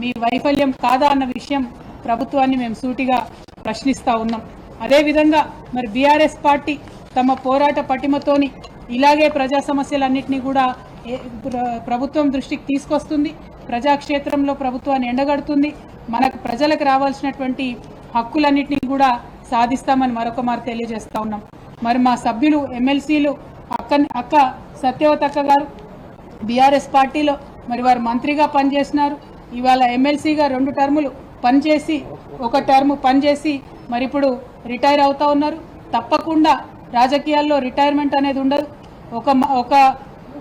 మీ వైఫల్యం కాదా అన్న విషయం ప్రభుత్వాన్ని మేము సూటిగా ప్రశ్నిస్తూ ఉన్నాం. అదేవిధంగా మరి బీఆర్ఎస్ పార్టీ తమ పోరాట పటిమతోని ఇలాగే ప్రజా సమస్యలన్నింటినీ కూడా ప్రభుత్వం దృష్టికి తీసుకొస్తుంది. ప్రజాక్షేత్రంలో ప్రభుత్వాన్ని ఎండగడుతుంది. మనకు ప్రజలకు రావాల్సినటువంటి హక్కులన్నింటినీ కూడా సాధిస్తామని మరొక మారు తెలియజేస్తా ఉన్నాం. మరి మా సభ్యులు ఎమ్మెల్సీలు అక్క అక్క సత్యవత అక్క గారు బీఆర్ఎస్ పార్టీలో మరి వారు మంత్రిగా పనిచేసినారు. ఇవాళ ఎమ్మెల్సీగా రెండు టర్ములు పనిచేసి ఒక టర్ము పనిచేసి మరి ఇప్పుడు రిటైర్ అవుతా ఉన్నారు. తప్పకుండా రాజకీయాల్లో రిటైర్మెంట్ అనేది ఉండదు. ఒక ఒక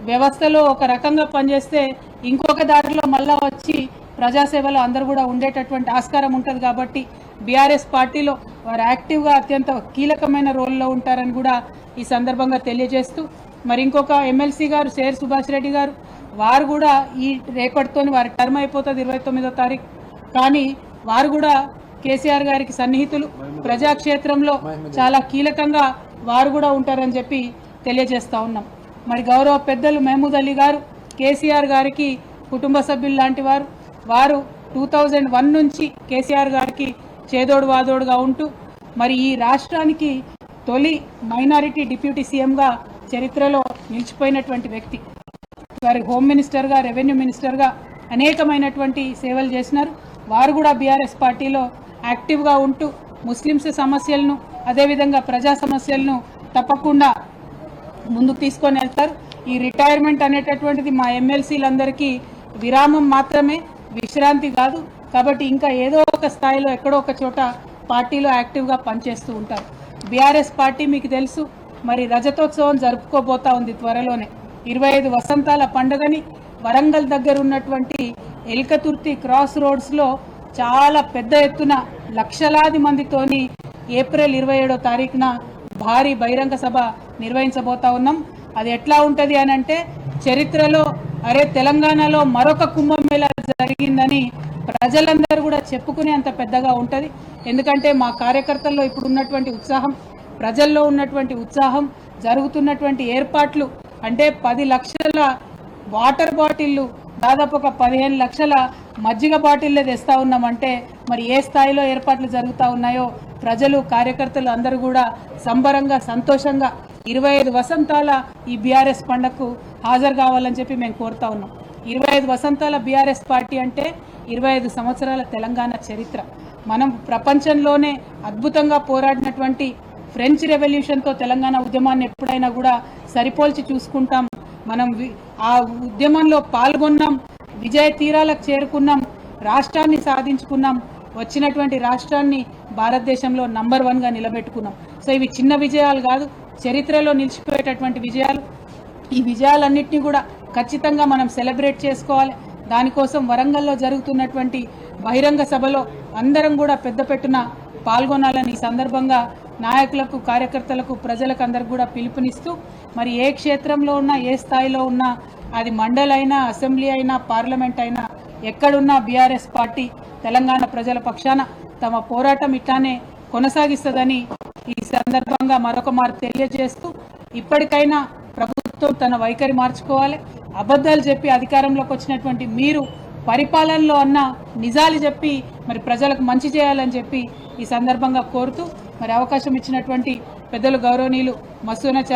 వ్యవస్థలో ఒక రకంగా పనిచేస్తే ఇంకొక దారిలో మళ్ళా వచ్చి ప్రజాసేవలో అందరూ కూడా ఉండేటటువంటి ఆస్కారం ఉంటుంది కాబట్టి బీఆర్ఎస్ పార్టీలో వారు యాక్టివ్గా అత్యంత కీలకమైన రోల్లో ఉంటారని కూడా ఈ సందర్భంగా తెలియజేస్తూ మరి ఇంకొక ఎమ్మెల్సీ గారు శేర్ సుభాష్ రెడ్డి గారు వారు కూడా ఈ రేపటితోని వారి టర్మ్ అయిపోతుంది ఇరవై తొమ్మిదో తారీఖు. కానీ వారు కూడా కేసీఆర్ గారికి సన్నిహితులు. ప్రజాక్షేత్రంలో చాలా కీలకంగా వారు కూడా ఉంటారని చెప్పి తెలియజేస్తా ఉన్నాం. మరి గౌరవ పెద్దలు మహమూద్ అలీ గారు కేసీఆర్ గారికి కుటుంబ సభ్యులు లాంటి వారు. వారు టూ థౌజండ్ వన్ నుంచి కేసీఆర్ గారికి చేదోడు వాదోడుగా ఉంటూ మరి ఈ రాష్ట్రానికి తొలి మైనారిటీ డిప్యూటీ సీఎంగా చరిత్రలో నిలిచిపోయినటువంటి వ్యక్తి. వారి హోమ్ మినిస్టర్గా రెవెన్యూ మినిస్టర్గా అనేకమైనటువంటి సేవలు చేసినారు. వారు కూడా బీఆర్ఎస్ పార్టీలో యాక్టివ్గా ఉంటూ ముస్లిమ్స్ సమస్యలను అదేవిధంగా ప్రజా సమస్యలను తప్పకుండా ముందుకు తీసుకొని వెళ్తారు. ఈ రిటైర్మెంట్ అనేటటువంటిది మా ఎమ్మెల్సీలందరికీ విరామం మాత్రమే విశ్రాంతి కాదు. కాబట్టి ఇంకా ఏదో ఒక స్థాయిలో ఎక్కడో ఒక చోట పార్టీలో యాక్టివ్గా పనిచేస్తూ ఉంటారు. బీఆర్ఎస్ పార్టీ మీకు తెలుసు. మరి రజతోత్సవం జరుపుకోబోతా ఉంది త్వరలోనే. ఇరవై ఐదు వసంతాల పండుగని వరంగల్ దగ్గర ఉన్నటువంటి ఎల్కతుర్తి క్రాస్ రోడ్స్లో చాలా పెద్ద ఎత్తున లక్షలాది మందితోని ఏప్రిల్ ఇరవై ఏడో తారీఖున భారీ బహిరంగ సభ నిర్వహించబోతా ఉన్నాం. అది ఎట్లా ఉంటుంది అని అంటే చరిత్రలో అరే తెలంగాణలో మరొక కుంభమేళ జరిగిందని ప్రజలందరూ కూడా చెప్పుకునే అంత పెద్దగా ఉంటుంది. ఎందుకంటే మా కార్యకర్తల్లో ఇప్పుడు ఉన్నటువంటి ఉత్సాహం ప్రజల్లో ఉన్నటువంటి ఉత్సాహం జరుగుతున్నటువంటి ఏర్పాట్లు అంటే పది లక్షల వాటర్ బాటిళ్ళు దాదాపు ఒక పదిహేను లక్షల మజ్జిగ బాటిల్లే తెస్తా ఉన్నామంటే మరి ఏ స్థాయిలో ఏర్పాట్లు జరుగుతూ ఉన్నాయో ప్రజలు కార్యకర్తలు అందరూ కూడా సంబరంగా సంతోషంగా ఇరవై ఐదు వసంతాల ఈ బీఆర్ఎస్ పండగకు హాజరు కావాలని చెప్పి మేము కోరుతా ఉన్నాం. ఇరవై ఐదు వసంతాల బీఆర్ఎస్ పార్టీ అంటే ఇరవై ఐదు సంవత్సరాల తెలంగాణ చరిత్ర. మనం ప్రపంచంలోనే అద్భుతంగా పోరాడినటువంటి ఫ్రెంచ్ రెవల్యూషన్తో తెలంగాణ ఉద్యమాన్ని ఎప్పుడైనా కూడా సరిపోల్చి చూసుకుంటాం. మనం ఆ ఉద్యమంలో పాల్గొన్నాం విజయ తీరాలకు చేరుకున్నాం రాష్ట్రాన్ని సాధించుకున్నాం వచ్చినటువంటి రాష్ట్రాన్ని భారతదేశంలో నంబర్ వన్గా నిలబెట్టుకున్నాం. సో ఇవి చిన్న విజయాలు కాదు చరిత్రలో నిలిచిపోయేటటువంటి విజయాలు. ఈ విజయాలన్నింటినీ కూడా ఖచ్చితంగా మనం సెలబ్రేట్ చేసుకోవాలి. దానికోసం వరంగల్లో జరుగుతున్నటువంటి బహిరంగ సభలో అందరం కూడా పెద్ద పెట్టున పాల్గొనాలని ఈ సందర్భంగా నాయకులకు కార్యకర్తలకు ప్రజలకు అందరికి కూడా పిలుపునిస్తూ మరి ఏ క్షేత్రంలో ఉన్నా ఏ స్థాయిలో ఉన్నా అది మండలి అయినా అసెంబ్లీ అయినా పార్లమెంట్ అయినా ఎక్కడున్నా బీఆర్ఎస్ పార్టీ తెలంగాణ ప్రజల పక్షాన తమ పోరాటం ఇట్లానే కొనసాగిస్తుందని ఈ సందర్భంగా మరొక మారు తెలియజేస్తూ ఇప్పటికైనా ప్రభుత్వం తన వైఖరి మార్చుకోవాలి. అబద్ధాలు చెప్పి అధికారంలోకి వచ్చినటువంటి మీరు పరిపాలనలో అన్న నిజాలు చెప్పి మరి ప్రజలకు మంచి చేయాలని చెప్పి ఈ సందర్భంగా కోరుతూ మరి అవకాశం ఇచ్చినటువంటి పెద్దలు గౌరవనీయులు మసూన